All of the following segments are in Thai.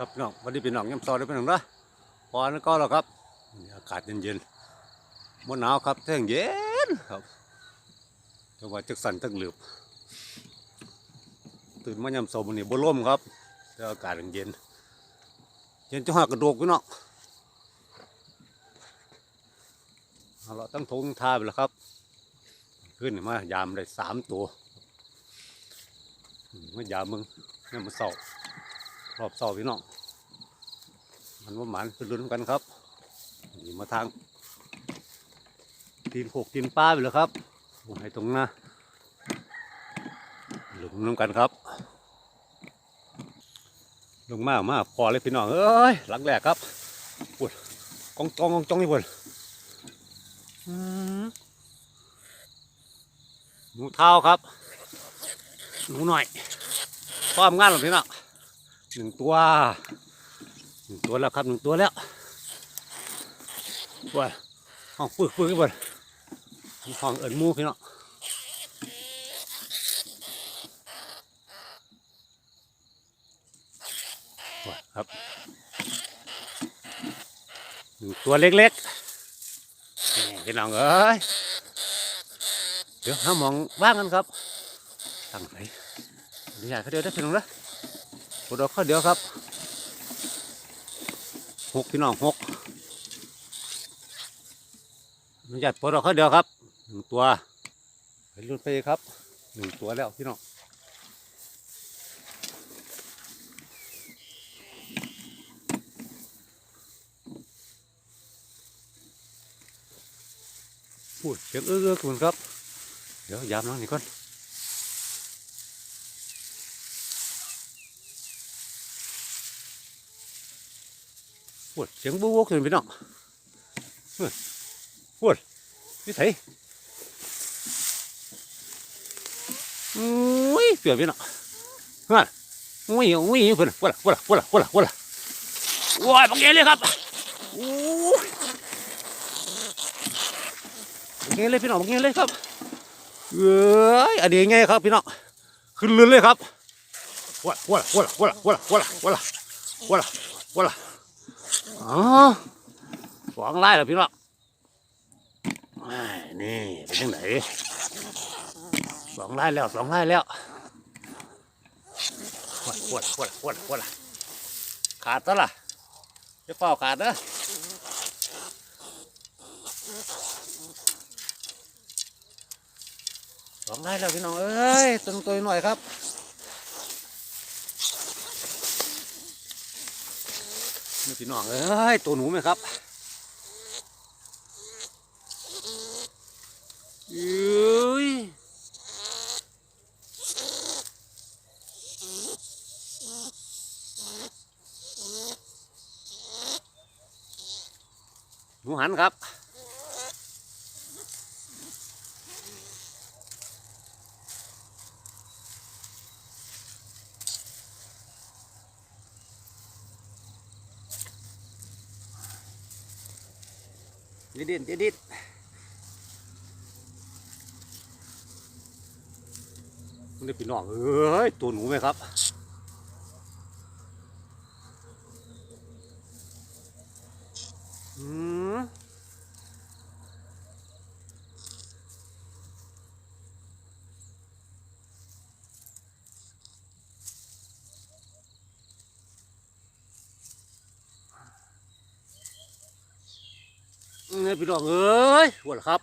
ครับพี่น้องวันนี้เป็นน้องย่ำซอได้เป็นหนึ่งนะพอแล้วก็แล้วครับอากาศเย็นๆมันหนาวครับแท่งเย็นครับจังหวะจักสันจักหลืบตื่นมายำซอมันนี่บ่ร่มครับแต่อากาศเย็นเย็นจะหักกระดูกพี่น้องเอาละตั้งทงท่าไปแล้วครับ ขึ้นมายามได้สามตัวมายามมึงนี่มันเศร้ารอบเศร้าพี่น้อง มันว่าหมันเป็นลุ้นกันครับนี่มาทางตีนโขกตีนป้าไปแล้วครับให้ตรงหน้าหลุมน้ำกันครับลงมากมากพอเลยพี่น้องเอ้ยหลังแรกครับปวดกองจองกองจองนี่ปวดอืมหนูเท้าครับหนูหน่อยพร้อมงานหรอพี่น้องหนึ่งตัว หนึ่งตัวแล้วครับหนึ่งตัวแล้วว้าห้องปึกปึกกันหมดห้องเอิญมูพี่น้องว้าครับหนึ่งตัวเล็กๆนี่พี่น้องเอ้ยเดี๋ยวหามองว่างกันครับตั้งไหนดี๋ยวเขาเดียวได้พี่น้องนะปวดอกเขาเดียวครับ หกพี่น้องหกมันจัดปวดอกเขาเดียวครับหนึ่งตัวไปรุ่นไปครับหนึ่งตัวแล้วพี่น้องพูดเสียงเอื้อๆคุณครับ เดี๋ยวยามน้องนี่ก่อน วดเสียงบู๊บขึ้นพี่น้องเฮ้ยปวดพี่ไถอุ้ยเปลี่ยนพี่น้องเฮ้ยอุ้ยอุ้ยเพื่อนวดวดวดวดวดว้ายบังเอิญเลยครับอู้บังเอิญเลยพี่น้องบังเอิญเลยครับเอ้ยอันนี้ไงครับพี่น้องขึ้นเรือเลยครับว้าว้าว้าว้าว้าว้าว้าว้าว้า อ๋อสองไล่แล้วพี่น้องนี่เป็นยังไงสองไล่แล้วสองไล่แล้วว้าว้าว้าว้าว้าขาดซะล่ะจะเฝ้าขาดเด้อสองได้แล้วพี่น้องเอ้ยตัวตัวหน่อยครับ นี่พี่น้องเอ้ยตัวหนูไหมครับเอ้ยหนูหันครับ ดิดดิดดิดดิดมันได้ปีน้องเอ้ย ตัวหนูไหมครับอืม นี่พี่น้องเอ้ยหัวละครับ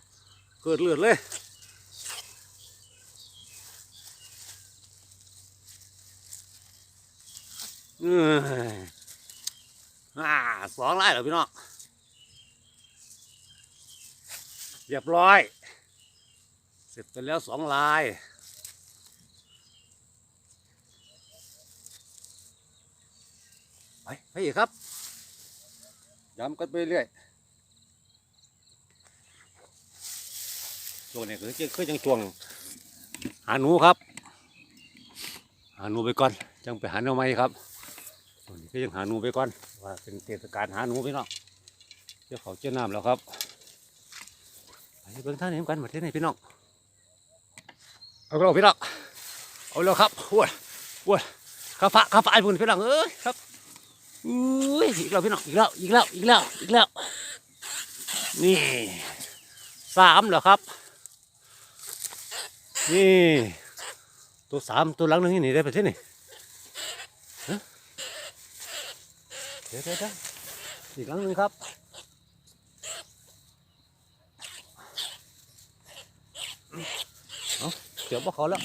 เกิดเลือดเลยเอ้ยอ่าสองไล่เหรอพี่น้องเรียบร้อย เสร็จไปแล้วสองลายไปไปอีกครับย้ำกันไปเรื่อย ช่วงนี้คือจะคือจังช่วง หาหนูครับ หาหนูไปก่อนจังไปหาหน่อไม้ครับตอนนี้ก็ยังหาหนูไปก่อนว่าเป็นเทศกาลหาหนูพี่น้องเจ้าเขาเจ้าน้ำแล้วครับไปเบิ่งท่านเนี้กันมาเที่ยวไหนพี่น้องเอาเราพี่น้องเอาแล้วครับอ้วนอ้วนข้าฟ้าข้าฟ้าไอ้พุ่นพี่น้องเอ้ยครับอุ้ยอีกแล้วพี่น้องอีกแล้วอีกแล้วอีกแล้วอีกแล้วนี่สามเหรอครับ นี่ตัวสามตัวหลังนึงนี่ได้ไปที่นี่เดี๋ยวเดี๋ยวอีกหลังนึงครับเอาเดี๋ยวบ่เขาแล้ว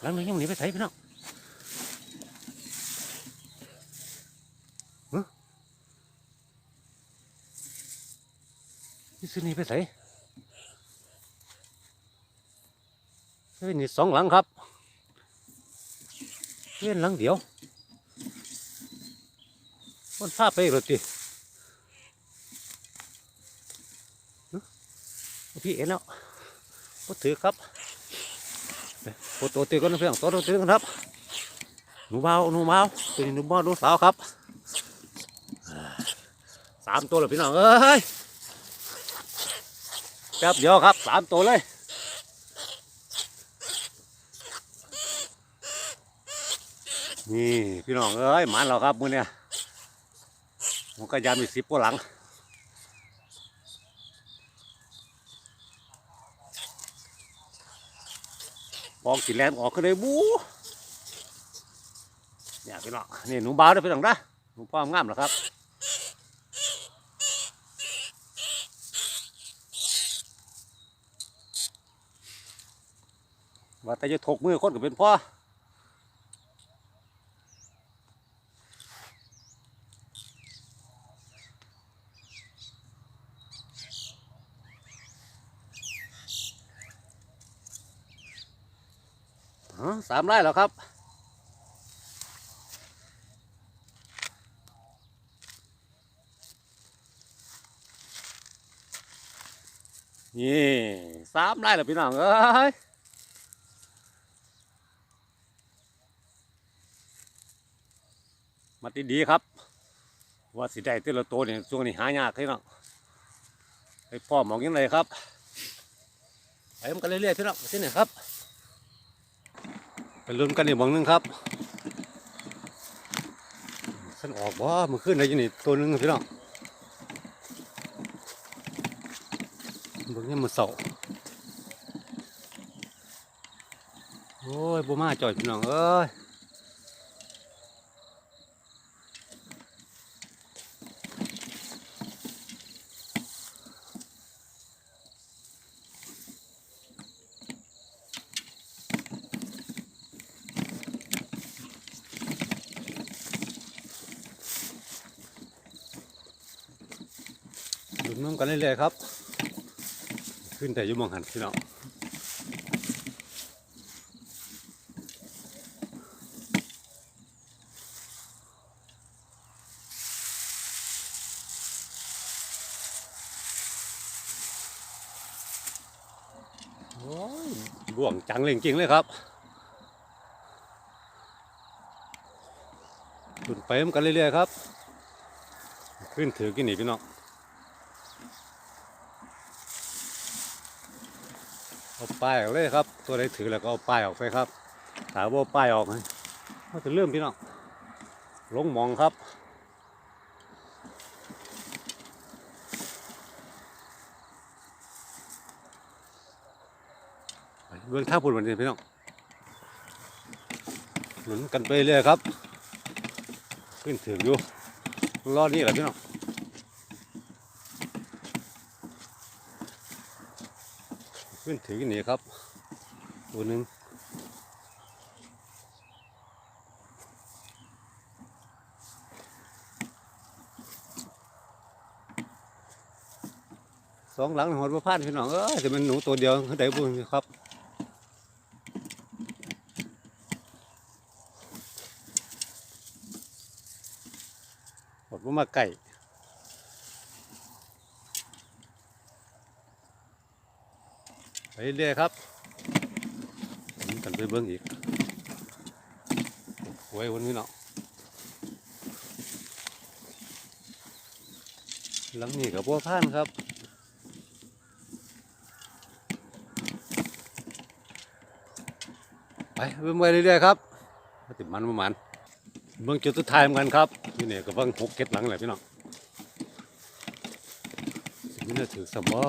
หลังนึงยังหนีไปใส่พี่น้องนี่ซื้อนี่ไปใส่เฮ้ยนี่สองหลังครับเล่นหลังเดียวมันพาไปรถดิหึเอาพี่เอ็นแล้วก็ถือครับโตัวตีกันเพื่อนโตัวตีกันครับหนูเบาหนูเบาตัวนี้หนูเบาหนูสาวครับสามตัวเลยพี่น้องเอ้ยแป๊บเดียวครับสามตัวเลย นี่พี่น้องเอ้ยหมันเราครับมือเนี่ยมันก็ยามอีกสิบกว่าหลังปองกินแลนออกก็เลยบูเนี่ยพี่น้องนี่หนูบ้าวด้อพี่น้องนะหนูพ่องามเหรอครับว่าแต่จะถกมือคนก็เป็นพ่อ สามไร่แล้วครับ นี่สามไร่แล้วพี่น้องเอ้ยมาดีๆครับ ว่าสิได้เตละตัวเนี่ยช่วงนี้หายากพี่น้องไอ้พ่อหมองยังไงครับไปมันกันเรื่อยๆพี่น้องที่ไหนครับ ไปลุ้นกันอีกหมองนึงครับขันออกว่ามันขึ้นได้ยังนี่ตัวหนึงพี่น้องบางนี่มันเสาโอ้ยบัวมาจ่อยพี่น้องเอ้ย กันเรื่อยๆครับ ขึ้นแต่ยุ่มองหันพี่น้องบ่วงจังเลยจริงเลยครับขึ้นไปมันกันเรื่อยๆครับ ขึ้นถือกินอีพี่น้อง เอา ป้ายออกเลยครับ ตัวใดถือแล้วก็เอาป้ายออกไปครับถามว่าป้ายออกไหมมันจะเริ่มพี่น้องลงมองครับเบื้องท่าพุ่นวันนี้พี่น้องหนุนกันไปเรื่อยครับ ขึ้นถึงอยู่รอดนี่แหละพี่น้อง ขึ้นถือนี่ครับ ตัวหนึ่งสองหลังหอดว่าพลาดพี่น้องเออจะเป็นหนูตัวเดียวเขาได้บุญครับหอดว่ามาไก่ ไปเรื่อยครับผมกันไปเบิ้งอีกโอ้ยวันนี้เนาะหลังนี้กับบัวพานครับไปเบิ่งไปเรื่อยๆครับติดมันประมาณเบิ่งจุดสุดท้ายเหมือนกันครับนี่เนี่ยก็เบิ่งหกเก็ดหลังแหละพี่น้องสิมันจะถือสมอ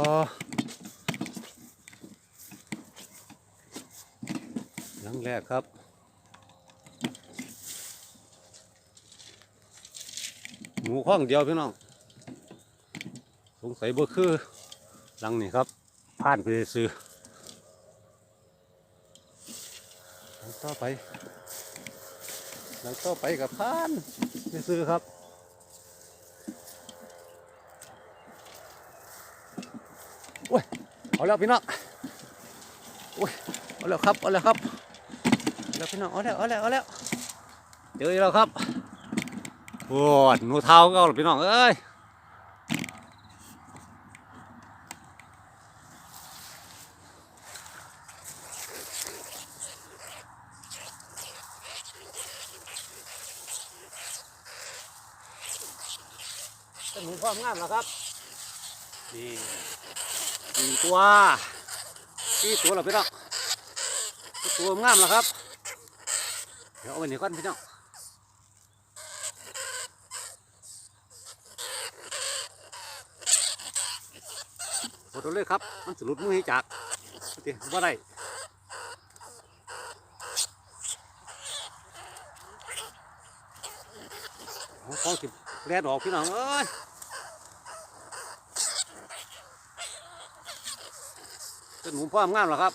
หลังแรกครับ หมูข้องเดียวพี่น้อง สงสัยบ่คือหลังนี่ครับผ่านไปซื้อหลังต่อไป หลังต่อไปกับผ่านไปซื้อครับโอ้ยเอาแล้วพี่น้องโอ้ยเอาแล้วครับ เอาแล้วครับ แล้วพี่น้องเอาแล้วเอาแล้วเอาแล้วเจอแล้วครับโอ้ยหนูเท้าก็เอาแล้วพี่น้องเอ้ยจะมีความงามแล้วครับนี่สี่ตัวสี่ตัวแล้วพี่น้องตัวงามแล้วครับ เดี๋ยวเอาไปนี่ก่อนพี่น้องโอ้ตัวเลยครับ มันสลุดมือให้จากโอเคว่าได้เอาของสิแลดออกพี่น้องเอ้ยเป็นหมูพ่อมงามเหรอครับ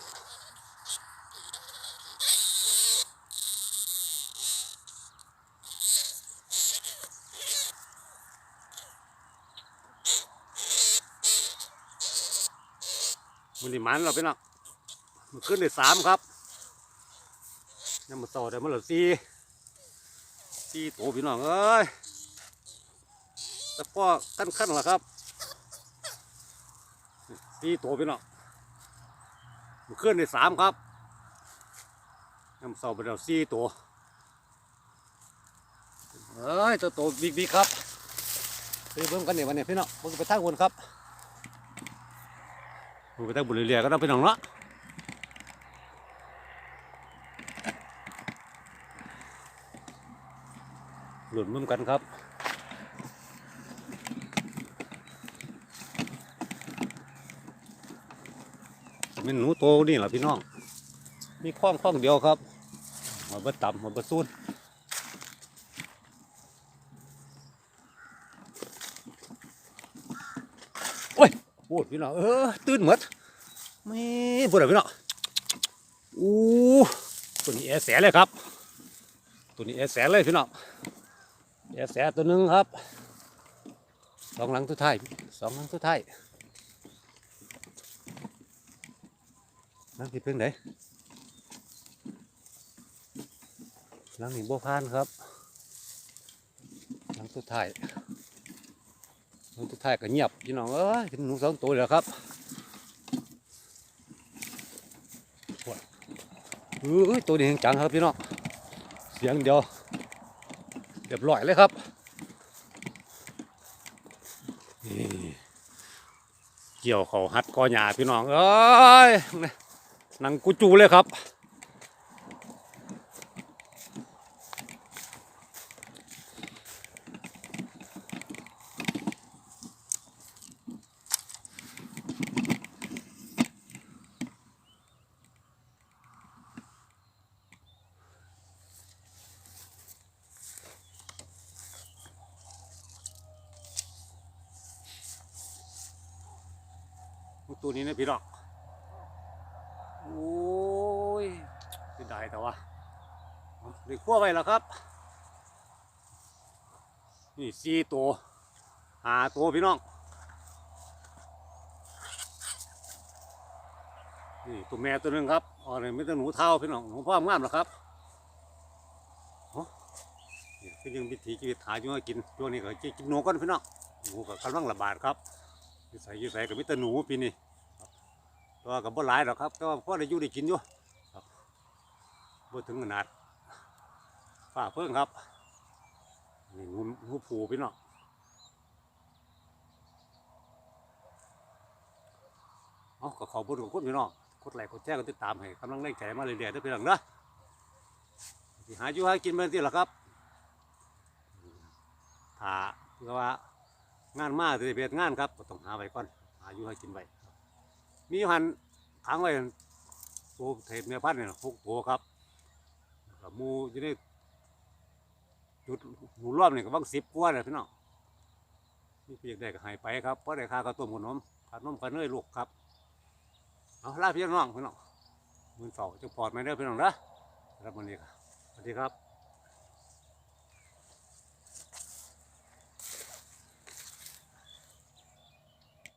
มันเราไปนักมันขึ้นได้สามครับยังมาต่อได้มาเหลือสี่สี่ตัวพี่น้องเอ้ยแต่พ่อขั้นขั้นๆละครับสี่ตัวพี่น้องมันขึ้นในสามครับน้ำเสาไปแล้วสี่ตัวเอ้ยตัวโตบิ๊กบิ๊กครับไปเบิ่งกันเนี่ยวันนี้พี่น้องเบิ่งไปทางบนครับ ไปทางบนเรื่อยก็ต้องไปน้องเนาะหลุดมุมกันครับเป็นหนูโตนี่แหละพี่น้อง มีข้องข้องเดียวครับหัวบะต่ำหัวบะซูนโอ้ยโอ้พี่น้องเออตื่นหมดไม่พูดอะไรพี่น้องอู้ตัวนี้แอแสเลยครับ ตัวนี้แอแสเลยพี่น้องแอแสตัวหนึ่งครับสองหลังสุดท้ายสองหลังสุดท้ายนั่งที่เพิ่งไหนนั่งหนีบัวพานครับนั่งสุดท้า ยนั่งสุดท้ายก็เงียบพี่น้องเอ้ยนหนูสองตัวแล้วครับเอ้ยตัวนี้แห่งจังครับพี่น้องเสียงเดียวเรียบร้อยเลยครับเกี่ยวเขาหัดกอหยาพี่น้องเอ้ยนังกูจูเลยครับ ตัวนี้นะพี่น้องโอ้ยเสียดายแต่ว่าเด็กขั้วไปแล้วครับ นี่สี่ตัวหาตัวพี่น้อง นี่ตัวแม่ตัวหนึ่งครับอ๋อนี่ไม่ต้องหนูเท่าพี่น้องหนูพ่อมงามหรอครับโอ้นี่คือยังวิถีชีวิตหาอยู่มากินช่วงนี้ก็จะกินหนูก่อนพี่น้องหนูก็กำลังระบาดครับ อยู่ใส่อยู่ใส่กับมิตรหนูปีนี้ตัวกับบ่หลายหรอกครับแต่ว่าพ่อได้อยู่ได้กินอยู่ครับบ่ถึงขนาดฝ้าเพิ่งครับนี่งูงูผูพี่น้องเอาก็ขอบคุณขอบคุณพี่น้องกดไลค์กดแชร์กดติดตามให้กำลังแรงใจมาเรื่อยๆเด้อพี่น้องเด้อสิหาอยู่หากินเมื่อที่หละครับหาเพื่อว่า งานมาจะเป็นงานครับก็ต้องหาไว้ก่อนหาอยู่ให้กินไว้มีหันขังไว้ตัวเทศเมียพันเนี่ยหกตัวครับหมูอยู่ในจุดหมูรอบเนี่ยก็บางสิบกว่าเลยพี่น้องนี่เพียากได้ก็ให้ไปครับเพราะได้ค่าข้าวต้มขนมขนมขนเนยลูกครับเอาล่าพี่น้องพี่น้องมือเสาจะปลอดไหมเด้อพี่น้องนะรับวันนี้ครับสวัสดีครับ